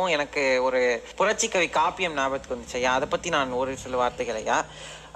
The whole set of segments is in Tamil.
எனக்கு ஒரு புரட்சி கவி காப்பியம் ஞாபகத்துக்கு வந்துச்சு. ஐயா அதை பத்தி நான் ஒரு சில வார்த்தைகள் ஐயா.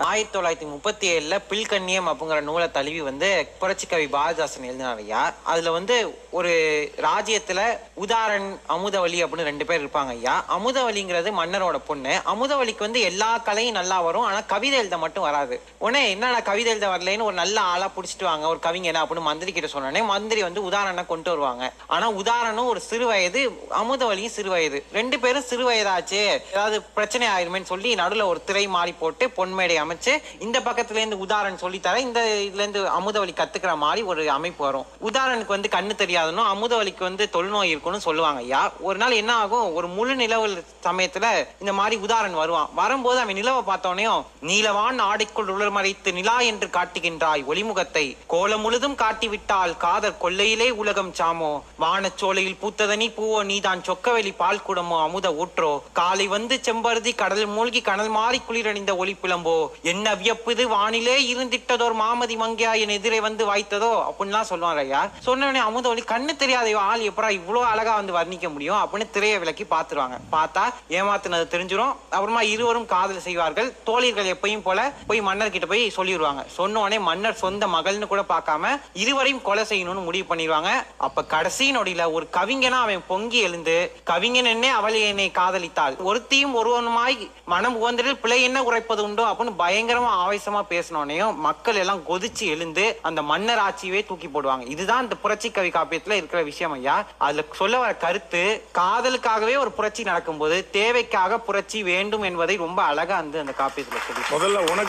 ஆயிரத்தி தொள்ளாயிரத்தி முப்பத்தி ஏழில் பில்கண்ணியம் அப்படிங்கிற நூலை தழுவி வந்து புரட்சி கவி பாரதிதாசன் எழுதினார் ஐயா. அதில் வந்து ஒரு ராஜ்யத்தில் உதாரன் அமுதவலி அப்படின்னு ரெண்டு பேர் இருப்பாங்க ஐயா. அமுதவலிங்கிறது மன்னரோட பொண்ணு. அமுதவலிக்கு வந்து எல்லா கலையும் நல்லா வரும் ஆனால் கவிதை எழுத மட்டும் வராது. உடனே என்னடா கவிதை எழுத வரலன்னு ஒரு நல்ல ஆளாக பிடிச்சிட்டு வாங்க ஒரு கவிஞனா அப்படின்னு மந்திரி கிட்ட சொன்னோடனே மந்திரி வந்து உதாரணனை கொண்டு வருவாங்க. ஆனால் உதாரணம் ஒரு சிறு வயது அமுதவலியும் சிறு வயது. ரெண்டு பேரும் சிறு வயதாச்சு ஏதாவது பிரச்சனை ஆயிருமேன்னு சொல்லி நடுவில் ஒரு திரை மாறி போட்டு பொன்மேடை அமைச்சு இந்த பக்கத்துல இருந்து உதாரணம் சொல்லித்தர இந்த இதுல இருந்து அமுதவலி கத்துக்கிற மாதிரி ஒரு அமைப்பு வரும். உதாரணனுக்கு வந்து கண்ணு தெரியாதுன்னு அமுதவலிக்கு வந்து தொழுநோய் இருக்குன்னு சொல்லுவாங்க ஐயா. ஒரு நாள் என்ன ஆகும்? ஒரு முழு நிலவு சமயத்துல இந்த மாதிரி உதாரணம் வருவான். வரும்போது அவன் நிலவை பார்த்தோன்னே நீலவான் ஆடைக்குள் உளர்மறைத்து நிலா என்று காட்டுகின்றாய் ஒளிமுகத்தை. கோலம் முழுதும் காட்டிவிட்டால் காதர் கொல்லையிலே உலகம் சாமோ. வானச்சோலையில் பூத்ததனி பூவோ நீதான் சொக்கவெளி பால் குடமோ அமுத ஊற்றோ. காலை வந்து செம்பருதி கடல் மூழ்கி கனல் மாறி குளிரணிந்த ஒளி பிளம்போ. என்ன வியப்புது? வானிலே இருந்திட்டதோர் மாமதி மங்கியா என் எதிரே வந்து வாய்த்ததோ? அப்படின்லாம் சொல்லுவாங்க ஐயா. சொன்னவனே அமுதவழி கண்ணு தெரியாத ஆள் எப்படா இவ்வளோ அழகா வந்து வர்ணிக்க முடியும்? அப்படின்னு திரையை விலக்கி பார்த்துருவாங்க பார்த்தா ஏமாத்தினது தெரிஞ்சிரும். அப்புறமா இருவரும் காதல் செய்வார்கள். தோழியர்கள் எப்பயும் போல போய் மன்னர் கிட்ட போய் சொல்லிடுவாங்க சொன்ன உடனே மன்னர் சொந்த மகள்னு கூட பார்க்காம இருவரையும் கொலை செய்யணும்னு முடிவு பண்ணிடுவாங்க அப்ப கடைசி நொடியில ஒரு கவிஞனா அவன் பொங்கி எழுந்து கவிஞன் என்னே அவள் என்னை காதலித்தாள். ஒருத்தியும் ஒருவனுமாய் மனம் உகந்ததில் பிழை என்ன உரைப்பது உண்டோ? அப்படின்னு பயங்கரமா ஆவேசமா பேசினோடனையும் மக்கள் எல்லாம் கொதிச்சு எழுந்து அந்த மன்னர் ஆட்சியவே தூக்கி போடுவாங்க. இதுதான் இந்த புரட்சி கவி காப்பியத்துல இருக்கிற விஷயம் ஐயா. அதுல சொல்ல வர கருத்து காதலுக்காகவே ஒரு புரட்சி நடக்கும்போது தேவைக்காக புரட்சி வேண்டும் என்பதை ரொம்ப அழகா வந்து அந்த காப்பியத்துல சொல்லி முதல்ல உனக்கு